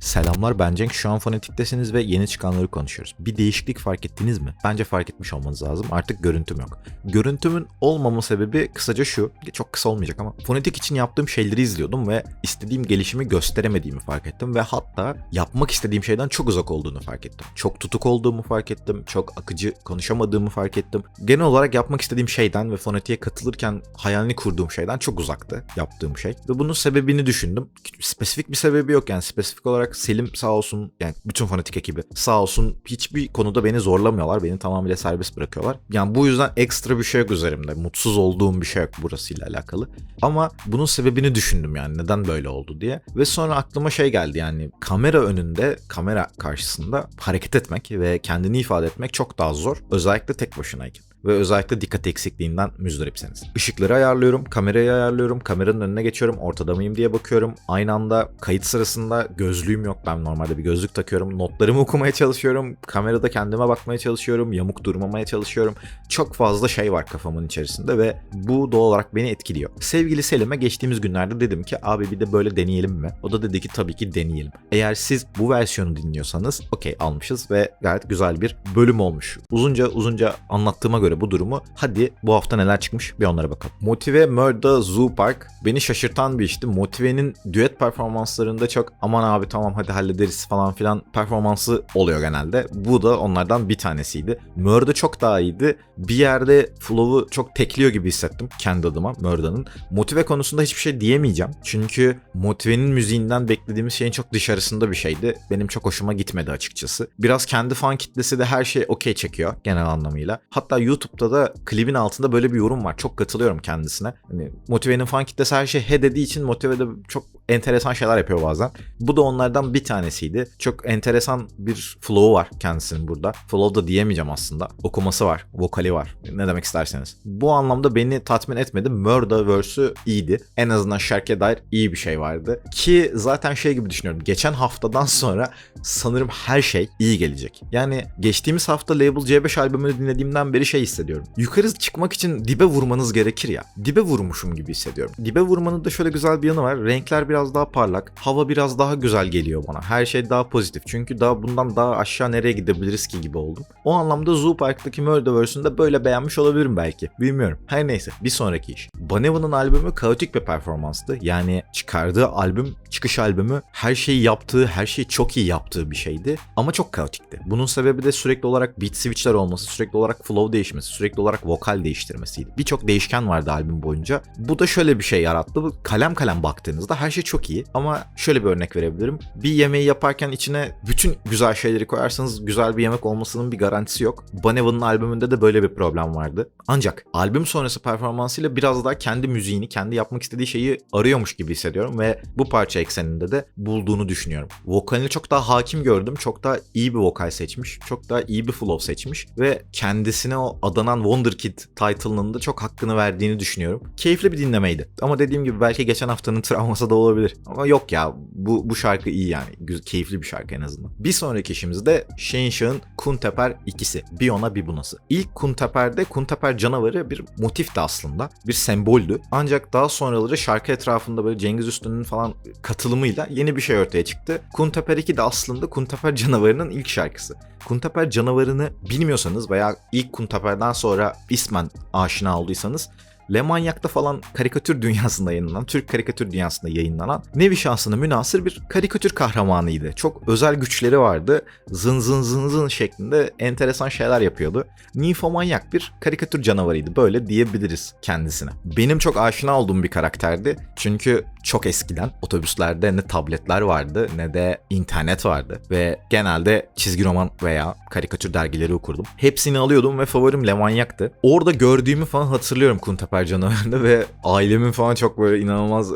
Selamlar ben Cenk. Şu an fonetiktesiniz ve yeni çıkanları konuşuyoruz. Bir değişiklik fark ettiniz mi? Bence fark etmiş olmanız lazım. Artık görüntüm yok. Görüntümün olmama sebebi kısaca şu. Çok kısa olmayacak ama fonetik için yaptığım şeyleri izliyordum ve istediğim gelişimi gösteremediğimi fark ettim ve hatta yapmak istediğim şeyden çok uzak olduğunu fark ettim. Çok tutuk olduğumu fark ettim. Çok akıcı konuşamadığımı fark ettim. Genel olarak yapmak istediğim şeyden ve fonetiğe katılırken hayalini kurduğum şeyden çok uzaktı yaptığım şey. Ve bunun sebebini düşündüm. Spesifik bir sebebi yok yani spesifik olarak Selim sağ olsun yani bütün fanatik ekibi sağ olsun hiçbir konuda beni zorlamıyorlar. Beni tamamıyla serbest bırakıyorlar. Yani bu yüzden ekstra bir şey yok üzerimde. Mutsuz olduğum bir şey yok burasıyla alakalı. Ama bunun sebebini düşündüm yani neden böyle oldu diye. Ve sonra aklıma şey geldi yani kamera önünde, kamera karşısında hareket etmek ve kendini ifade etmek çok daha zor. Özellikle tek başınayken ve özellikle dikkat eksikliğinden müzdaripseniz. Işıkları ayarlıyorum, kamerayı ayarlıyorum, kameranın önüne geçiyorum, ortada mıyım diye bakıyorum. Aynı anda kayıt sırasında gözlüğüm yok. Ben normalde bir gözlük takıyorum. Notlarımı okumaya çalışıyorum. Kamerada kendime bakmaya çalışıyorum. Yamuk durmamaya çalışıyorum. Çok fazla şey var kafamın içerisinde ve bu doğal olarak beni etkiliyor. Sevgili Selim'e geçtiğimiz günlerde dedim ki abi bir de böyle deneyelim mi? O da dedi ki tabii ki deneyelim. Eğer siz bu versiyonu dinliyorsanız okey almışız ve gayet güzel bir bölüm olmuş. Uzunca uzunca anlattığıma göre bu durumu hadi bu hafta neler çıkmış bir onlara bakalım. Motive Murda Zoo Park beni şaşırtan bir işti. Motive'nin düet performanslarında çok aman abi tamam hadi hallederiz falan filan performansı oluyor genelde. Bu da onlardan bir tanesiydi. Murda çok daha iyiydi. Bir yerde flow'u çok tekliyor gibi hissettim kendi adıma Murda'nın. Motive konusunda hiçbir şey diyemeyeceğim. Çünkü Motive'nin müziğinden beklediğimiz şeyin çok dışarısında bir şeydi. Benim çok hoşuma gitmedi açıkçası. Biraz kendi fan kitlesi de her şey okey çekiyor genel anlamıyla. Hatta YouTube'da da klibin altında böyle bir yorum var. Çok katılıyorum kendisine. Hani Motive'nin fan kitlesi her şey he dediği için Motive çok enteresan şeyler yapıyor bazen. Bu da onlardan bir tanesiydi. Çok enteresan bir flow var kendisinin burada. Flow da diyemeyeceğim aslında. Okuması var, vokali var. Ne demek isterseniz. Bu anlamda beni tatmin etmedi. Murder verse'ü iyiydi. En azından şarkıya dair iyi bir şey vardı. Ki zaten şey gibi düşünüyorum. Geçen haftadan sonra sanırım her şey iyi gelecek. Yani geçtiğimiz hafta Label C5 albümünü dinlediğimden beri şey hissediyorum. Yukarı çıkmak için dibe vurmanız gerekir ya. Dibe vurmuşum gibi hissediyorum. Dibe vurmanın da şöyle güzel bir yanı var. Renkler biraz daha parlak. Hava biraz daha güzel geliyor bana. Her şey daha pozitif. Çünkü daha bundan daha aşağı nereye gidebiliriz ki gibi oldum. O anlamda Zoo Park'taki Murderverse'ünü de böyle beğenmiş olabilirim belki. Bilmiyorum. Her neyse bir sonraki iş. Bon Evan'ın albümü kaotik bir performanstı. Yani çıkardığı albüm, çıkış albümü her şeyi yaptığı, her şeyi çok iyi yaptığı bir şeydi. Ama çok kaotikti. Bunun sebebi de sürekli olarak beat switchler olması, sürekli olarak flow değişmesi, sürekli olarak vokal değiştirmesiydi. Birçok değişken vardı albüm boyunca. Bu da şöyle bir şey yarattı. Kalem kalem baktığınızda her şey çok iyi. Ama şöyle bir örnek verebilirim. Bir yemeği yaparken içine bütün güzel şeyleri koyarsanız güzel bir yemek olmasının bir garantisi yok. Bon Evan'ın albümünde de böyle bir problem vardı. Ancak albüm sonrası performansıyla biraz daha kendi müziğini, kendi yapmak istediği şeyi arıyormuş gibi hissediyorum ve bu parça ekseninde de bulduğunu düşünüyorum. Vokalini çok daha hakim gördüm. Çok daha iyi bir vokal seçmiş. Çok daha iyi bir flow seçmiş ve kendisine o adanan Wonderkid title'ının da çok hakkını verdiğini düşünüyorum. Keyifli bir dinlemeydi. Ama dediğim gibi belki geçen haftanın travması da olabilir. Ama yok ya bu, bu şarkı iyi yani. Güzel, keyifli bir şarkı en azından. Bir sonraki işimiz de Shane Shah'ın Kunteper ikisi. Bir ona bir bunası. İlk Kunteper'de Kunteper canavarı bir motifti aslında. Bir semboldü. Ancak daha sonraları şarkı etrafında böyle Cengiz Üstün'ün falan katılımıyla yeni bir şey ortaya çıktı. Kunteper 2 de aslında Kunteper canavarının ilk şarkısı. Kunteper canavarını bilmiyorsanız veya ilk Kunteper'den sonra ismen aşina olduysanız Le Manyak'ta falan karikatür dünyasında yayınlanan, Türk karikatür dünyasında yayınlanan nevi şansına münasır bir karikatür kahramanıydı. Çok özel güçleri vardı. Zın zın zın zın şeklinde enteresan şeyler yapıyordu. Ninfomanyak bir karikatür canavarıydı. Böyle diyebiliriz kendisine. Benim çok aşina olduğum bir karakterdi. Çünkü çok eskiden otobüslerde ne tabletler vardı ne de internet vardı. Ve genelde çizgi roman veya karikatür dergileri okurdum. Hepsini alıyordum ve favorim Lemanyak'tı. Orada gördüğümü falan hatırlıyorum Kunteper canavarında ve ailemin falan çok böyle inanılmaz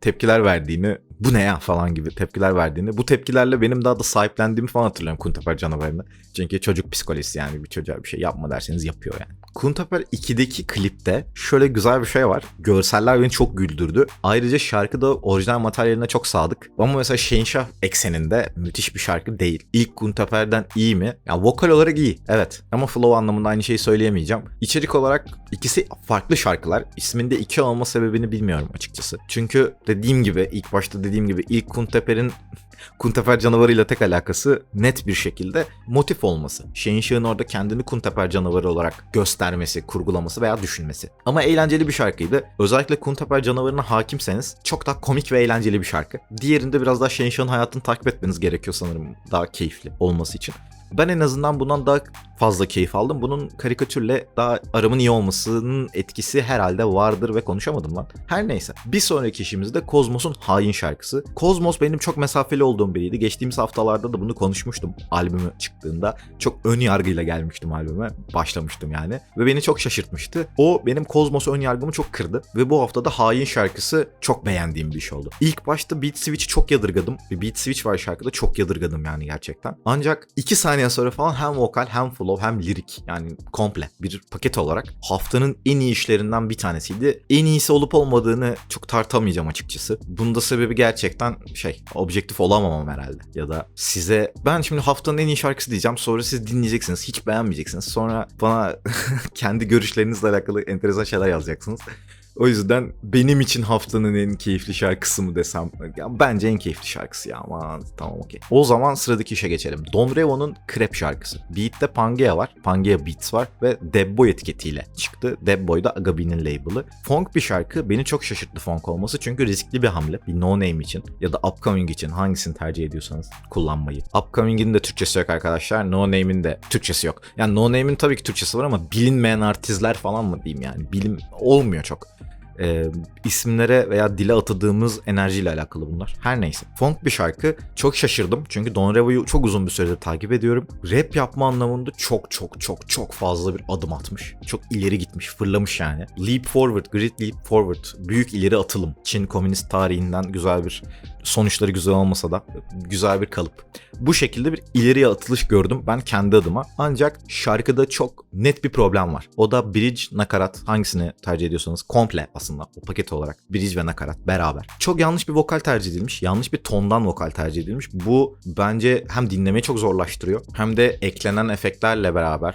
tepkiler verdiğini bu ne ya falan gibi tepkiler verdiğini. Bu tepkilerle benim daha da sahiplendiğimi falan hatırlıyorum Kunteper canavarını. Çünkü çocuk psikolojisi yani bir çocuğa bir şey yapma derseniz yapıyor yani. Kunteper 2'deki klipte şöyle güzel bir şey var. Görseller beni çok güldürdü. Ayrıca şarkı da orijinal materyaline çok sadık. Ama mesela Şehinşah ekseninde müthiş bir şarkı değil. İlk Kunteper'den iyi mi? Ya vokal olarak iyi. Evet. Ama flow anlamında aynı şeyi söyleyemeyeceğim. İçerik olarak ikisi farklı şarkılar. İsminde iki olma sebebini bilmiyorum açıkçası. Çünkü dediğim gibi ilk başta dediğim gibi ilk Kunteper'in Kunteper canavarıyla tek alakası net bir şekilde motif olması. Şehinşah'ın orada kendini Kunteper canavarı olarak göstermesi, kurgulaması veya düşünmesi. Ama eğlenceli bir şarkıydı. Özellikle Kunteper canavarına hakimseniz çok daha komik ve eğlenceli bir şarkı. Diğerinde biraz daha Şehinşah'ın hayatını takip etmeniz gerekiyor sanırım daha keyifli olması için. Ben en azından bundan daha fazla keyif aldım. Bunun karikatürle daha aramın iyi olmasının etkisi herhalde vardır ve konuşamadım lan. Her neyse. Bir sonraki işimiz de Kozmos'un Hain şarkısı. Kozmos benim çok mesafeli olduğum biriydi. Geçtiğimiz haftalarda da bunu konuşmuştum albümü çıktığında. Çok ön yargıyla gelmiştim albüme. Başlamıştım yani. Ve beni çok şaşırtmıştı. O benim Kozmos ön yargımı çok kırdı. Ve bu hafta da Hain şarkısı çok beğendiğim bir iş oldu. İlk başta Beat Switch'i çok yadırgadım. Bir Beat Switch var şarkıda çok yadırgadım yani gerçekten. Ancak 2 saniye sonra falan hem vokal hem flow hem lirik yani komple bir paket olarak haftanın en iyi işlerinden bir tanesiydi. En iyisi olup olmadığını çok tartamayacağım açıkçası. Bunda sebebi gerçekten şey objektif olamamam herhalde. Ya da size ben şimdi haftanın en iyi şarkısı diyeceğim sonra siz dinleyeceksiniz hiç beğenmeyeceksiniz. Sonra bana kendi görüşlerinizle alakalı enteresan şeyler yazacaksınız. O yüzden benim için haftanın en keyifli şarkısı mı desem ya bence en keyifli şarkısı ya aman tamam okey. O zaman sıradaki işe geçelim. Don Revo'nun Crep şarkısı. Beat'te Pangea var. Pangea Beats var ve Debboy etiketiyle çıktı. Debboy da Agabi'nin label'ı. Funk bir şarkı beni çok şaşırttı funk olması çünkü riskli bir hamle. Bir no name için ya da upcoming için hangisini tercih ediyorsanız kullanmayı. Upcoming'in de Türkçesi yok arkadaşlar. No name'in de Türkçesi yok. Yani no name'in tabii ki Türkçesi var ama bilinmeyen artistler falan mı diyeyim yani. Bilim olmuyor çok e, isimlere veya dile atadığımız enerjiyle alakalı bunlar. Her neyse. Funk bir şarkı. Çok şaşırdım. Çünkü Don Revo'yu çok uzun bir süredir takip ediyorum. Rap yapma anlamında çok çok çok çok fazla bir adım atmış. Çok ileri gitmiş. Fırlamış yani. Leap forward. Great leap forward. Büyük ileri atılım. Çin komünist tarihinden güzel bir sonuçları güzel olmasa da güzel bir kalıp. Bu şekilde bir ileriye atılış gördüm ben kendi adıma. Ancak şarkıda çok net bir problem var. O da bridge, nakarat hangisini tercih ediyorsanız komple aslında o paket olarak bridge ve nakarat beraber. Çok yanlış bir vokal tercih edilmiş. Yanlış bir tondan vokal tercih edilmiş. Bu bence hem dinlemeyi çok zorlaştırıyor hem de eklenen efektlerle beraber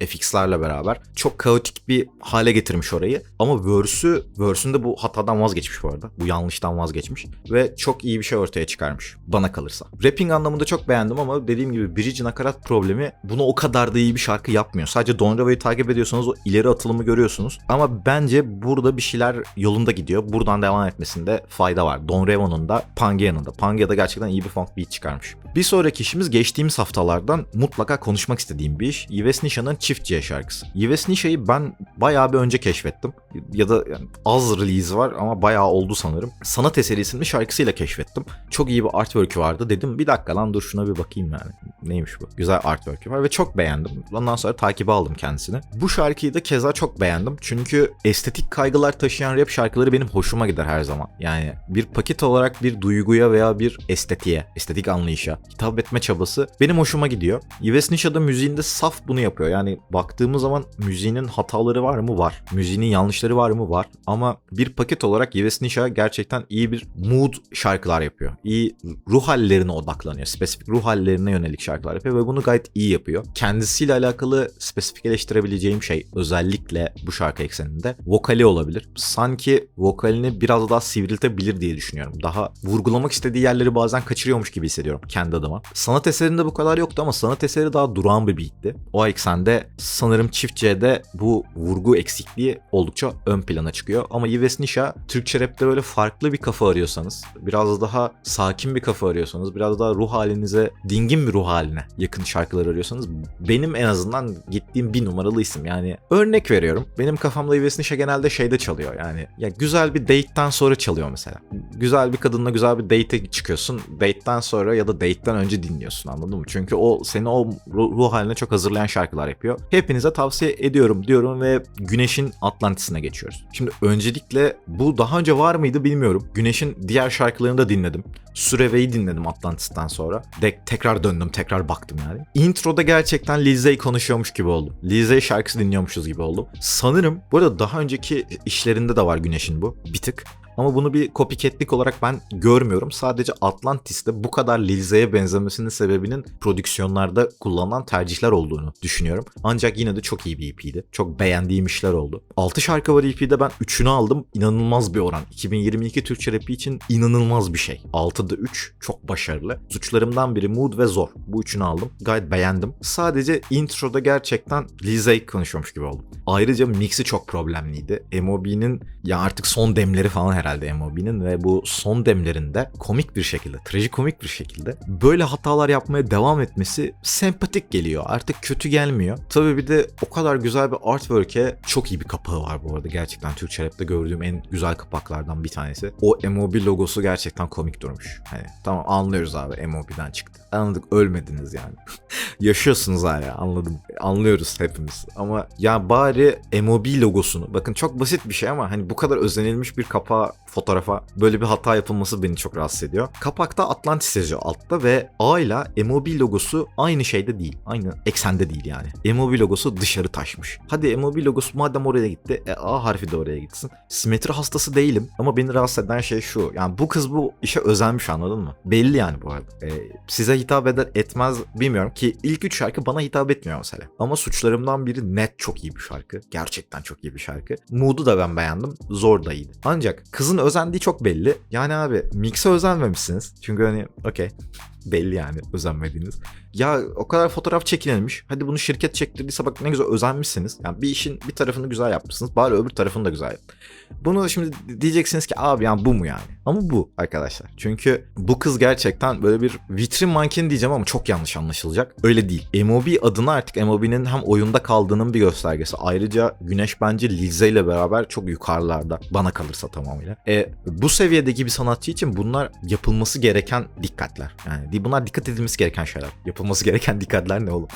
FX'lerle beraber çok kaotik bir hale getirmiş orayı. Ama verse'ü, verse'ünde bu hatadan vazgeçmiş bu arada. Bu yanlıştan vazgeçmiş. Ve çok iyi bir şey ortaya çıkarmış. Bana kalırsa. Rapping anlamında çok beğendim ama dediğim gibi bridge nakarat problemi bunu o kadar da iyi bir şarkı yapmıyor. Sadece Don Revo'yu takip ediyorsanız o ileri atılımı görüyorsunuz. Ama bence burada bir şeyler yolunda gidiyor. Buradan devam etmesinde fayda var. Don Revo'nun da Pangea'nın da. Pangea da gerçekten iyi bir funk beat çıkarmış. Bir sonraki işimiz geçtiğimiz haftalardan mutlaka konuşmak istediğim bir iş. Yves Nisha'nın Çift C şarkısı. Yves Nisha'yı ben bayağı bir önce keşfettim. Ya da yani az release var ama bayağı oldu sanırım. Sanat eseri isimli şarkısıyla keşfettim. Çok iyi bir artwork'ü vardı. Dedim bir dakika lan dur şuna bir bakayım yani. Neymiş bu? Güzel artwork'ü var ve çok beğendim. Ondan sonra takibe aldım kendisini. Bu şarkıyı da keza çok beğendim. Çünkü estetik kaygılar taşıyan rap şarkıları benim hoşuma gider her zaman. Yani bir paket olarak bir duyguya veya bir estetiğe, estetik anlayışa hitap etme çabası benim hoşuma gidiyor. Yves Nisha da müziğinde saf bunu yapıyor. Yani baktığımız zaman müziğinin hataları var mı? Var. Müziğinin yanlışları var mı? Var. Ama bir paket olarak Yves Nisha gerçekten iyi bir mood şarkılar yapıyor. İyi ruh hallerine odaklanıyor. Spesifik ruh hallerine yönelik şarkılar yapıyor ve bunu gayet iyi yapıyor. Kendisiyle alakalı spesifik eleştirebileceğim şey özellikle bu şarkı ekseninde vokali olabilir. Sanki vokalini biraz daha sivriltebilir diye düşünüyorum. Daha vurgulamak istediği yerleri bazen kaçırıyormuş gibi hissediyorum kendi adıma. Sanat eserinde bu kadar yoktu ama sanat eseri daha durağan bir beatti. O eksende sanırım çift C'de bu vurgu eksikliği oldukça ön plana çıkıyor. Ama Yves Nisha Türkçe rapte böyle farklı bir kafa arıyorsanız, biraz daha sakin bir kafa arıyorsanız, biraz daha ruh halinize, dingin bir ruh haline yakın şarkılar arıyorsanız benim en azından gittiğim bir numaralı isim. Yani örnek veriyorum. Benim kafamda Yves Nisha genelde şeyde çalıyor yani. Ya güzel bir date'ten sonra çalıyor mesela. Güzel bir kadınla güzel bir date'e çıkıyorsun. Date'ten sonra ya da date'ten önce dinliyorsun anladın mı? Çünkü o seni o ruh haline çok hazırlayan şarkılar yapıyor. Hepinize tavsiye ediyorum diyorum ve Güneş'in Atlantis'ine geçiyoruz. Şimdi öncelikle bu daha önce var mıydı bilmiyorum. Güneş'in diğer şarkılarını da dinledim. Süreve'yi dinledim Atlantis'ten sonra. De tekrar döndüm, tekrar baktım yani. Introda gerçekten Lizey konuşuyormuş gibi oldum. Lizey şarkısı dinliyormuşuz gibi oldum. Sanırım bu arada daha önceki işlerinde de var Güneş'in bu. Bir tık. Ama bunu bir copycatlik olarak ben görmüyorum. Sadece Atlantis'te bu kadar Lil Z'ye benzemesinin sebebinin prodüksiyonlarda kullanılan tercihler olduğunu düşünüyorum. Ancak yine de çok iyi bir EP'ydi. Çok beğendiğim işler oldu. 6 şarkı var EP'de ben 3'ünü aldım. İnanılmaz bir oran. 2022 Türkçe rapi için inanılmaz bir şey. 6'da 3 çok başarılı. Suçlarımdan biri Mood ve Zor. Bu üçünü aldım. Gayet beğendim. Sadece introda gerçekten Z konuşuyormuş gibi oldum. Ayrıca mixi çok problemliydi. MOB'nin ya artık son demleri falan herhalde MOB'nin ve bu son demlerinde komik bir şekilde, trajikomik bir şekilde böyle hatalar yapmaya devam etmesi sempatik geliyor. Artık kötü gelmiyor. Tabii bir de o kadar güzel bir artwork'e çok iyi bir kapağı var bu arada. Gerçekten Türkçe rapte gördüğüm en güzel kapaklardan bir tanesi. O MOB logosu gerçekten komik durmuş. Hani tamam anlıyoruz abi MOB'den çıktı. Anladık ölmediniz yani. Yaşıyorsunuz hala anladım. Anlıyoruz hepimiz. Ama ya bari MOB logosunu bakın çok basit bir şey ama hani bu kadar özenilmiş bir kapağa fotoğrafa böyle bir hata yapılması beni çok rahatsız ediyor. Kapakta Atlantis yazıyor altta ve A ile MOB logosu aynı şeyde değil. Aynı eksende değil yani. MOB logosu dışarı taşmış. Hadi MOB logosu madem oraya gitti e, A harfi de oraya gitsin. Simetri hastası değilim ama beni rahatsız eden şey şu. Yani bu kız bu işe özenmiş anladın mı? Belli yani bu arada. E, size hitap eder etmez bilmiyorum ki ilk üç şarkı bana hitap etmiyor mesela. Ama suçlarımdan biri net çok iyi bir şarkı. Gerçekten çok iyi bir şarkı. Mood'u da ben beğendim. Zor da iyiydi. Ancak kızın özendiği çok belli. Yani abi mix'e özenmemişsiniz. Çünkü hani okey belli yani özenmediğiniz. Ya o kadar fotoğraf çekilmiş. Hadi bunu şirket çektirdiyse bak ne güzel özenmişsiniz. Yani bir işin bir tarafını güzel yapmışsınız. Bari öbür tarafını da güzel yap. Bunu şimdi diyeceksiniz ki abi yani bu mu yani? Ama bu arkadaşlar. Çünkü bu kız gerçekten böyle bir vitrin mankeni diyeceğim ama çok yanlış anlaşılacak. Öyle değil. MOB adına artık MOB'nin hem oyunda kaldığının bir göstergesi. Ayrıca Güneş bence Lilze ile beraber çok yukarılarda. Bana kalırsa tamamıyla. E, bu seviyedeki bir sanatçı için bunlar yapılması gereken dikkatler. Yani bunlar dikkat edilmesi gereken şeyler. Yapılması gereken dikkatler ne oğlum?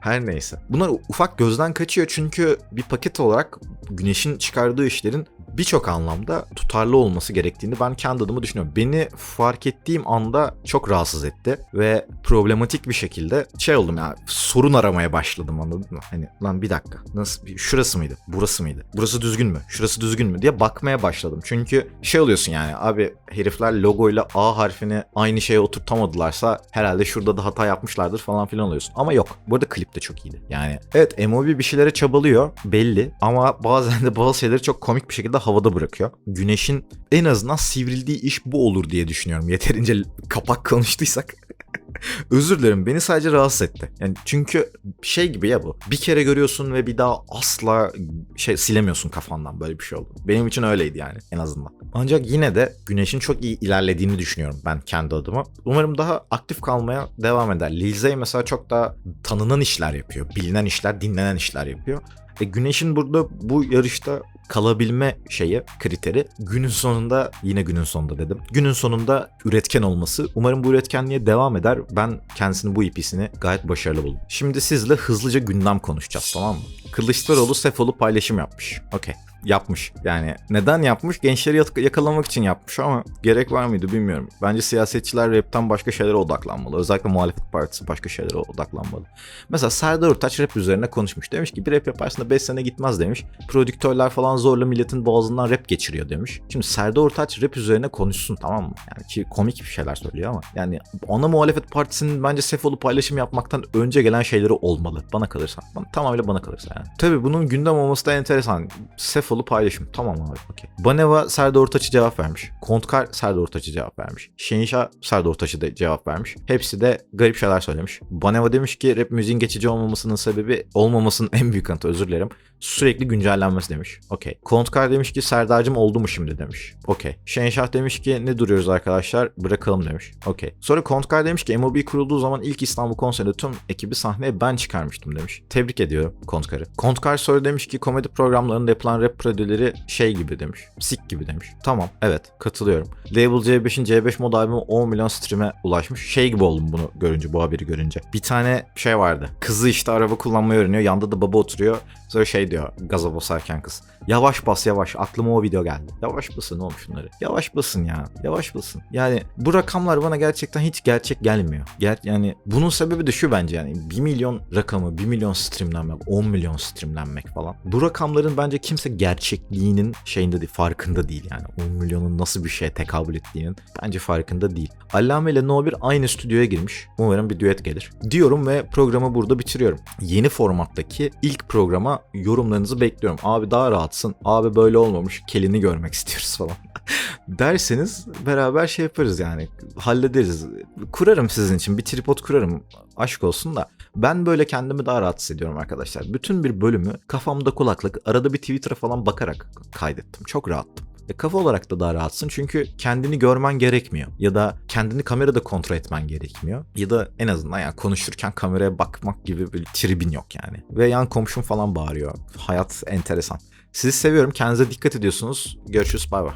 Her neyse. Bunlar ufak gözden kaçıyor çünkü bir paket olarak güneşin çıkardığı işlerin birçok anlamda tutarlı olması gerektiğini ben kendi adıma düşünüyorum. Beni fark ettiğim anda çok rahatsız etti ve problematik bir şekilde şey oldum ya sorun aramaya başladım anladın mı? Hani lan bir dakika nasıl şurası mıydı? Burası mıydı? Burası düzgün mü? Şurası düzgün mü diye bakmaya başladım. Çünkü şey oluyorsun yani abi herifler logoyla A harfini aynı şeye oturtamadılarsa herhalde şurada da hata yapmışlardır falan filan oluyorsun. Ama yok. Bu arada klip de çok iyiydi. Yani evet MOB bir şeylere çabalıyor belli ama bazen de bazı şeyleri çok komik bir şekilde havada bırakıyor. Güneşin en azından sivrildiği iş bu olur diye düşünüyorum. Yeterince kapak konuştuysak. Özür dilerim beni sadece rahatsız etti. Yani çünkü şey gibi ya bu. Bir kere görüyorsun ve bir daha asla şey silemiyorsun kafandan böyle bir şey oldu. Benim için öyleydi yani en azından. Ancak yine de güneşin çok iyi ilerlediğini düşünüyorum ben kendi adıma. Umarım daha aktif kalmaya devam eder. Lil mesela çok daha tanınan işler yapıyor. Bilinen işler, dinlenen işler yapıyor. E Güneş'in burada bu yarışta kalabilme şeyi, kriteri günün sonunda yine günün sonunda dedim. Günün sonunda üretken olması. Umarım bu üretkenliğe devam eder. Ben kendisinin bu EP'sini gayet başarılı buldum. Şimdi sizle hızlıca gündem konuşacağız tamam mı? Kılıçdaroğlu Sefol'u paylaşım yapmış. Okey yapmış. Yani neden yapmış? Gençleri yakalamak için yapmış ama gerek var mıydı bilmiyorum. Bence siyasetçiler rapten başka şeylere odaklanmalı. Özellikle muhalefet partisi başka şeylere odaklanmalı. Mesela Serdar Ortaç rap üzerine konuşmuş. Demiş ki bir rap yaparsın da 5 sene gitmez demiş. Prodüktörler falan zorla milletin boğazından rap geçiriyor demiş. Şimdi Serdar Ortaç rap üzerine konuşsun tamam mı? Yani ki komik bir şeyler söylüyor ama. Yani ana muhalefet partisinin bence Sefol'u paylaşım yapmaktan önce gelen şeyleri olmalı. Bana kalırsa. Bana, tamamıyla bana kalırsa yani. Tabii bunun gündem olması da enteresan. Sefol Sefolu paylaşım. Tamam abi okey. Baneva Serdar Ortaç'ı cevap vermiş. Kontkar Serdar Ortaç'ı cevap vermiş. Şenişah Serdar Ortaç'ı da cevap vermiş. Hepsi de garip şeyler söylemiş. Baneva demiş ki rap müziğin geçici olmamasının sebebi olmamasının en büyük kanıtı özür dilerim. Sürekli güncellenmesi demiş. Okey. Kontkar demiş ki Serdar'cım oldu mu şimdi demiş. Okey. Şenşah demiş ki ne duruyoruz arkadaşlar bırakalım demiş. Okey. Sonra Kontkar demiş ki MOB kurulduğu zaman ilk İstanbul konserinde tüm ekibi sahneye ben çıkarmıştım demiş. Tebrik ediyorum Kontkar'ı. Kontkar sonra demiş ki komedi programlarında yapılan rap prodüleri şey gibi demiş. Sik gibi demiş. Tamam evet katılıyorum. Label C5'in C5 mod albümü 10 milyon stream'e ulaşmış. Şey gibi oldum bunu görünce bu haberi görünce. Bir tane şey vardı. Kızı işte araba kullanmayı öğreniyor. Yanda da baba oturuyor. Sonra şey diyor gaza basarken kız. Yavaş bas yavaş. Aklıma o video geldi. Yavaş basın oğlum şunları. Yavaş basın ya. Yavaş basın. Yani bu rakamlar bana gerçekten hiç gerçek gelmiyor. Ger yani bunun sebebi de şu bence yani 1 milyon rakamı 1 milyon streamlenmek 10 milyon streamlenmek falan. Bu rakamların bence kimse gel gerçekliğinin şeyinde değil, farkında değil yani. 10 milyonun nasıl bir şeye tekabül ettiğinin bence farkında değil. Allame ile No 1 aynı stüdyoya girmiş. Umarım bir düet gelir. Diyorum ve programı burada bitiriyorum. Yeni formattaki ilk programa yorumlarınızı bekliyorum. Abi daha rahatsın. Abi böyle olmamış. Kelini görmek istiyoruz falan. derseniz beraber şey yaparız yani hallederiz. Kurarım sizin için bir tripod kurarım aşk olsun da ben böyle kendimi daha rahat hissediyorum arkadaşlar. Bütün bir bölümü kafamda kulaklık arada bir Twitter'a falan bakarak kaydettim. Çok rahattım. E, kafa olarak da daha rahatsın çünkü kendini görmen gerekmiyor. Ya da kendini kamerada kontrol etmen gerekmiyor. Ya da en azından yani konuşurken kameraya bakmak gibi bir tribin yok yani. Ve yan komşum falan bağırıyor. Hayat enteresan. Sizi seviyorum. Kendinize dikkat ediyorsunuz. Görüşürüz. Bay bay.